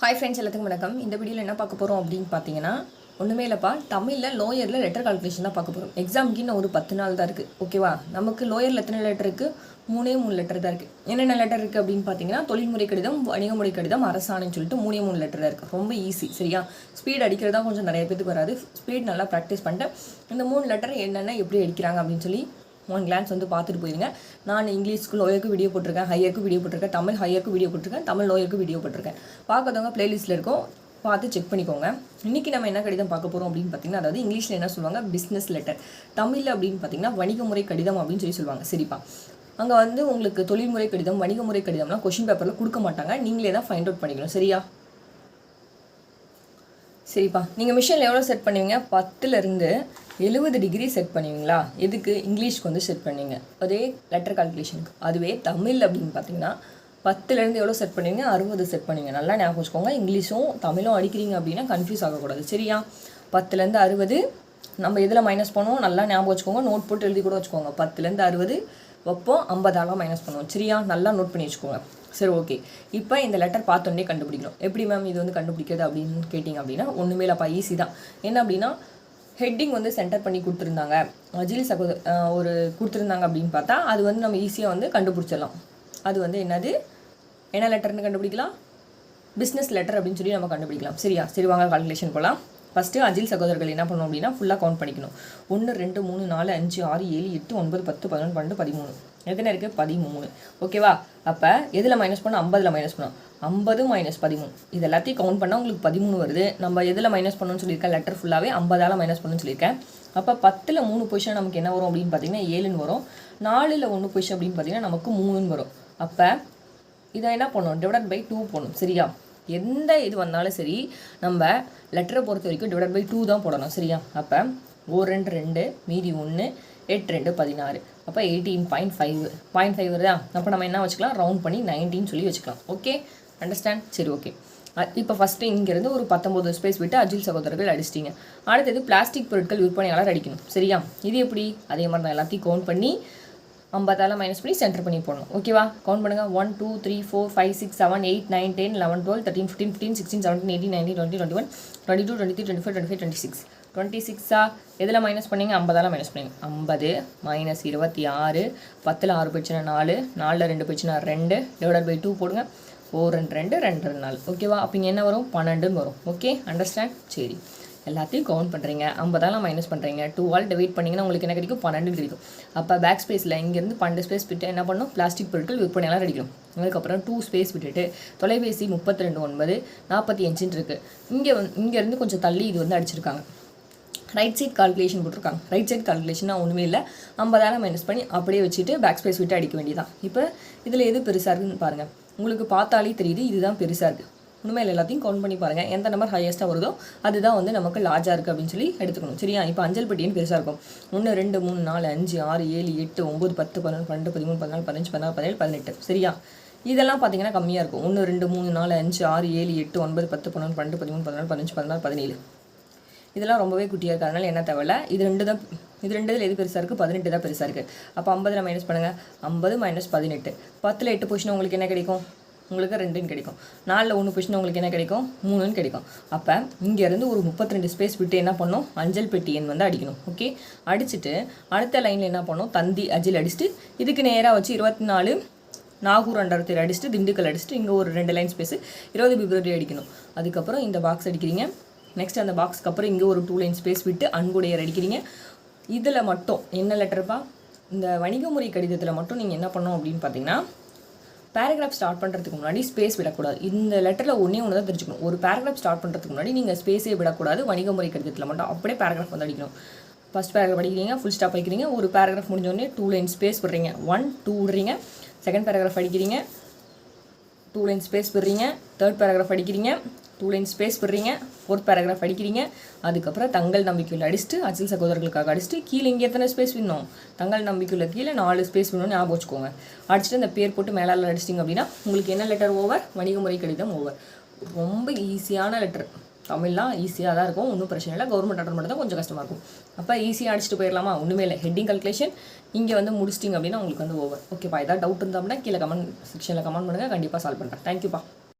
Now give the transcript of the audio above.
Hi friends எல்லாத்துக்கும் வணக்கம். இந்த வீடியோவில் என்ன பார்க்க போகிறோம் அப்படின்னு பார்த்தீங்கன்னா ஒன்றுமே இல்லைப்பா. தமிழில் லோயரில் லெட்டர் கால்குலேஷன் தான் பார்க்க போகிறோம் எக்ஸாமுக்கு இன்னும் ஒரு பத்து நாள் தான் இருக்குது ஓகேவா நமக்கு லோயரில் எத்தனை லெட்டர் இருக்குது மூணே மூணு லெட்டர் தான் இருக்குது என்னென்ன லெட்டர் இருக்குது அப்படின்னு பார்த்தீங்கன்னா தொழில்முறை கடிதம் வணிகமுறை கடிதம் அரசாணைன்னு சொல்லிட்டு மூணே மூணு லெட்டர் தான் இருக்குது ரொம்ப ஈஸி சரியா? ஸ்பீட் அடிக்கிறதா கொஞ்சம் நிறைய பேருக்கு வராது. ஸ்பீட் நல்லா ப்ராக்டிஸ் பண்ணிட்டு இந்த மூணு லெட்டர் என்னென்ன எப்படி அடிக்கிறாங்க அப்படின்னு சொல்லி ஒன் கிளான்ஸ் வந்து பார்த்துட்டு போயிருங்க. நான் இங்கிலீஷ்க்கு லோயருக்கு வீடியோ போட்டிருக்கேன் ஹையருக்கு வீடியோ போட்டிருக்கேன் தமிழ் ஹையருக்கு வீடியோ போட்டிருக்கேன் தமிழ் லோயருக்கு வீடியோ போட்டிருக்கேன். பார்க்கறவங்க பிளேலிஸ்ட்டில் இருக்கும் பார்த்து செக் பண்ணிக்கோங்க. இன்றைக்கி நம்ம என்ன கடிதம் பார்க்க போகிறோம் அப்படின்னு பார்த்தீங்கன்னா அதாவது இங்கிலீஷில் என்ன சொல்லுவாங்க? பிஸ்னஸ் லெட்டர் தமிழில் அப்படின்னு பார்த்தீங்கன்னா வணிகமுறை கடிதம் அப்படின்னு சொல்லி சொல்லுவாங்க. சரிப்பா. அங்கே வந்து உங்களுக்கு தொழில்முறை கடிதம் வணிகமுறை கடிதம்லாம் கொஷின் பேப்பரில் கொடுக்க மாட்டாங்க. நீங்களே தான் ஃபைண்ட் அவுட் பண்ணிக்கணும். சரியா? சரிப்பா. நீங்கள் மிஷினில் எவ்வளோ செட் பண்ணுவீங்க? பத்துலேருந்து எழுபது டிகிரி செட் பண்ணுவீங்களா? எதுக்கு? இங்கிலீஷ்க்கு வந்து செட் பண்ணுவீங்க. அதே லெட்டர் கால்குலேஷனுக்கு அதுவே தமிழ் அப்படின்னு பார்த்தீங்கன்னா பத்துலேருந்து எவ்வளோ செட் பண்ணுவீங்க? அறுபது செட் பண்ணுவீங்க. நல்லா ஞாபகம் வச்சுக்கோங்க. இங்கிலீஷும் தமிழும் அடிக்கிறீங்க அப்படின்னா கன்ஃபியூஸ் ஆகக்கூடாது. சரியா? பத்துலேருந்து அறுபது நம்ம எதில் மைனஸ் பண்ணுவோம்? நல்லா ஞாபகம் வச்சுக்கோங்க. நோட் போட்டு எழுதி கூட வச்சுக்கோங்க. பத்துலேருந்து அறுபது வைப்போம். ஐம்பதாலாம் மைனஸ் பண்ணுவோம். சரியா? நல்லா நோட் பண்ணி வச்சுக்கோங்க. சரி ஓகே இப்போ இந்த லெட்டர் பார்த்தோன்னே கண்டுபிடிக்கணும் எப்படி மேம் இது வந்து கண்டுபிடிக்கிறது அப்படின்னு கேட்டிங்க அப்படின்னா ஒன்றுமே இல்லைப்பா ஈஸி தான். என்ன அப்படின்னா ஹெட்டிங் வந்து சென்டர் பண்ணி கொடுத்துருந்தாங்க. அஜில் சகோத ஒரு கொடுத்துருந்தாங்க அப்படின்னு பார்த்தா அது வந்து நம்ம ஈஸியாக வந்து கண்டுபிடிச்சிடலாம். அது வந்து என்னது? என்ன லெட்டர்னு கண்டுபிடிக்கலாம்? பிஸ்னஸ் லெட்டர் அப்படின்னு சொல்லி நம்ம கண்டுபிடிக்கலாம். சரியா? சரி வாங்க கால்குலேஷன் போகலாம் ஃபஸ்ட்டு அஜில் சகோதரர்கள் என்ன பண்ணணும் அப்படின்னா ஃபுல்லாக கவுண்ட் பண்ணிக்கணும். ஒன்று ரெண்டு மூணு நாலு அஞ்சு ஆறு ஏழு எட்டு ஒன்பது பத்து பதினொன்று பன்னெண்டு பதிமூணு. எத்தனை இருக்குது பதிமூணு. ஓகேவா அப்போ எதில் மைனஸ் பண்ணோம் ஐம்பதில் மைனஸ் பண்ணோம் ஐம்பது மைனஸ் பதிமூணு. இது எல்லாத்தையும் கவுண்ட் பண்ணால் உங்களுக்கு பதிமூணு வருது. நம்ம எதில் மைனஸ் பண்ணணும்னு சொல்லியிருக்கேன்? லெட்டர் ஃபுல்லாகவே ஐம்பதால் மைனஸ் பண்ணணும்னு சொல்லியிருக்கேன். அப்போ பத்தில் மூணு பொசிஷன் நமக்கு என்ன வரும் அப்படின்னு பார்த்தீங்கன்னா ஏழுன்னு வரும். நாலில் ஒன்று பொசிஷன் அப்படின்னு பார்த்தீங்கன்னா நமக்கு மூணுன்னு வரும். அப்போ இதை என்ன பண்ணணும்? டிவைட் பை டூ போகணும் சரியா? எந்த இது வந்தாலும் சரி நம்ம லெட்டரை பொறுத்த வரைக்கும் டிவைட் பை டூ தான் போடணும் சரியா? அப்போ ஒரு ரெண்டு ரெண்டு மீதி ஒன்று எட்டு ரெண்டு பதினாறு. அப்போ eighteen point five point five வருதா? அப்போ நம்ம என்ன வச்சுக்கலாம்? ரவுண்ட் பண்ணி நைன்டீன் சொல்லி வச்சுக்கலாம். ஓகே அண்டர்ஸ்டாண்ட் சரி ஓகே இப்போ ஃபஸ்ட்டு இங்கேருந்து ஒரு பத்தொம்போது ஸ்பேஸ் விட்டு அஜில் சகோதரர்கள் அடிச்சிட்டிங்க. அடுத்தது பிளாஸ்டிக் பொருட்கள் விற்பனையாளர் அடிக்கணும் சரியா? இது எப்படி? அதே மாதிரி தான் எல்லாத்தையும் கவுண்ட் பண்ணி ஐம்பதால மைனஸ் பண்ணி சென்டர் பண்ணி போடணும். ஓகேவா கவுண்ட் பண்ணுங்கள் one two three four five six seven eight nine ten eleven twelve thirteen fifteen fifteen sixteen seventeen eighteen nineteen twenty twenty one twenty two twenty three twenty four twenty five twenty six twenty சிக்ஸா எதில் minus பண்ணீங்க? ஐம்பதால் minus பண்ணீங்க. ஐம்பது minus இருபத்தி ஆறு பத்தில் ஆறு போச்சுன்னா நாலு நாலில் ரெண்டு போச்சுன்னா ரெண்டு டிவைடட் பை டூ போடுங்க. ஓ ரெண்டு ரெண்டு ரெண்டு ரெண்டு நாலு ஓகேவா அப்போ இங்கே என்ன வரும்? பன்னெண்டுன்னு வரும். ஓகே அண்டர்ஸ்டாண்ட் சரி. எல்லாத்தையும் கவுண்ட் பண்ணுறீங்க ஐம்பதாலாம் மைனஸ் பண்ணுறீங்க டூ ஆல் டிவைட் பண்ணிங்கன்னா உங்களுக்கு என்ன கிடைக்கும்? பன்னெண்டு கிடைக்கும். அப்போ பேக் ஸ்பேஸில் இங்கேருந்து பன்னெண்டு ஸ்பேஸ் விட்டு என்ன பண்ணணும்? பிளாஸ்டிக் பொருட்கள் விற்பனையெல்லாம் கிடைக்கும் அதுக்கப்புறம் டூ ஸ்பேஸ் விட்டுட்டு தொலைபேசி முப்பத்தி ரெண்டு ஒன்பது நாற்பத்தி அஞ்சுன்னு இருக்குது இங்கே வந்து இங்கேருந்து கொஞ்சம் தள்ளி இது வந்து அடிச்சிருக்காங்க. ரைட் சைட் கால்குலேஷன் போட்டிருக்காங்க. ரைட் சைட் கால்குலேஷன்னா ஒன்றுமே இல்லை. ஐம்பதாயிரம் மைனஸ் பண்ணி அப்படியே வச்சுட்டு பேக் ஸ்பேஸ் விட்டு அடிக்க வேண்டியதான் இப்போ இதில் எது பெருசாக இருக்குன்னு பாருங்கள் உங்களுக்கு பார்த்தாலே தெரியுது இதுதான் பெருசாக இருக்குது உண்மையில் எல்லாத்தையும் கவுண்ட் பண்ணி பாருங்கள் எந்த நம்பர் ஹையஸ்ட்டாக வருதோ அதுதான் வந்து நமக்கு லார்ஜாக இருக்குது அப்படின்னு சொல்லி எடுத்துக்கணும். சரியா? இப்போ அஞ்சல் பெட்டின்னு பெருசாக இருக்கும். ஒன்று ரெண்டு மூணு நாலு அஞ்சு ஆறு ஏழு எட்டு ஒம்பது பத்து பதினொன்று பன்னெண்டு பதிமூணு பதினாலு பதினஞ்சு பதினாறு பதினேழு பதினெட்டு. சரியா? இதெல்லாம் பார்த்தீங்கன்னா கம்மியாக இருக்கும். ஒன்று ரெண்டு மூணு நாலு அஞ்சு ஆறு ஏழு எட்டு ஒன்பது பத்து பன்னெண்டு பன்னெண்டு பதிமூணு பதினாலு பதினஞ்சு பதினாறு பதினேழு. இதெல்லாம் ரொம்பவே குட்டியாக இருக்கிறதுனால என்ன தேவையில்ல? இது ரெண்டு தான் இது ரெண்டுல எது பெருசாக இருக்குது பதினெட்டு தான் பெருசாக இருக்குது அப்போ ஐம்பதில் மைனஸ் பண்ணுங்கள் ஐம்பது மைனஸ் பதினெட்டு. பத்தில் எட்டு பொசிஷன் உங்களுக்கு என்ன கிடைக்கும்? உங்களுக்கு ரெண்டுன்னு கிடைக்கும். நாலில் ஒன்று பொசிஷன் உங்களுக்கு என்ன கிடைக்கும்? மூணுன்னு கிடைக்கும். அப்போ இங்கேருந்து ஒரு முப்பத்தி ரெண்டு ஸ்பேஸ் விட்டு என்ன பண்ணும் அஞ்சல் பெட்டி எண் வந்து அடிக்கணும். ஓகே அடிச்சுட்டு அடுத்த லைனில் என்ன பண்ணும் தந்தி அஜில் அடிச்சுட்டு இதுக்கு நேராக வச்சு இருபத்தி நாலு நாகூர் அண்டரத்தில் அடிச்சுட்டு திண்டுக்கல் அடிச்சுட்டு இங்கே ஒரு ரெண்டு லைன் ஸ்பேஸ் இருபது பிப்ரவரி அடிக்கணும். அதுக்கப்புறம் இந்த பாக்ஸ் அடிக்கிறீங்க. நெக்ஸ்ட் அந்த பாக்ஸ்க்கு அப்புறம் இங்கே ஒரு டூ லைன் ஸ்பேஸ் விட்டு அன்புடையர் அடிக்கிறீங்க. இதில் மட்டும் என்ன லெட்டர்ப்பா இந்த வணிக முறை கடிதத்தில் மட்டும் நீங்கள் என்ன பண்ணோம் அப்படின்னு பார்த்தீங்கன்னா பேராகிராஃப் ஸ்டார்ட் பண்ணுறதுக்கு முன்னாடி ஸ்பேஸ் விடக்கூடாது. இந்த லெட்டரில் ஒன்றே ஒன்று தான் தெரிஞ்சுக்கணும். ஒரு பேராகிராஃப் ஸ்டார்ட் பண்ணுறதுக்கு முன்னாடி நீங்கள் ஸ்பேஸே விடக்கூடாது. வணிக முறை கடிதத்தில் மட்டும் அப்படியே பேராகிராஃப் வந்து அடிக்கணும். ஃபஸ்ட் பேராகிராஃப் அடிக்கிறீங்க ஃபுல் ஸ்டாப் வைக்கிறீங்க ஒரு பேராகிராஃப் முடிஞ்சோடனே டூ லைன் ஸ்பேஸ் விடுறீங்க. ஒன் டூ விடுறீங்க. செகண்ட் பேராகிராஃப் அடிக்கிறீங்க. டூ லைன் ஸ்பேஸ் விடுறீங்க. தேர்ட் பேராகிராஃப் அடிக்கிறீங்க. டூ லைன் ஸ்பேஸ் விடுறீங்க ஃபோர்த் பேராகிராஃப் அடிக்கிறீங்க அதுக்கப்புறம் தங்கள் நம்பிக்கையில் அடிச்சுட்டு அச்சில் சகோதரர்களுக்காக அடிச்சுட்டு கீழே இங்கே எத்தனை ஸ்பேஸ் வேணும்? தங்கள் நம்பிக்கையில் கீழே நாலு ஸ்பேஸ் வேணும்னு ஞாபகம் வச்சுக்கோங்க. அடிச்சுட்டு அந்த பேர் போட்டு மேலால் அடிச்சிட்டிங்க அப்படின்னா உங்களுக்கு என்ன லெட்டர் ஓவர் வணிக முறை கடிதம் ஓவர் ரொம்ப ஈஸியான லெட்டர் தமிழ்லாம் ஈஸியாக தான் இருக்கும். ஒன்றும் பிரச்சனை இல்லை. கவர்மெண்ட் ஆர்டர் மட்டும் தான் கொஞ்சம் கஷ்டமாக இருக்கும். அப்போ ஈஸியாக அடிச்சுட்டு போயிடலாமா ஒன்றுமே இல்லை. ஹெட்டிங் கல்குலேஷன் இங்கே வந்து முடிச்சிட்டிங்க அப்படின்னா உங்களுக்கு வந்து ஓவர் ஓகேப்பா ஏதாவது டவுட் இருந்தால் கீழே கமெண்ட் செக்ஷனில் கமெண்ட் பண்ணுங்கள் கண்டிப்பாக சால்வ் பண்ணுறேன் தேங்க்யூப்பா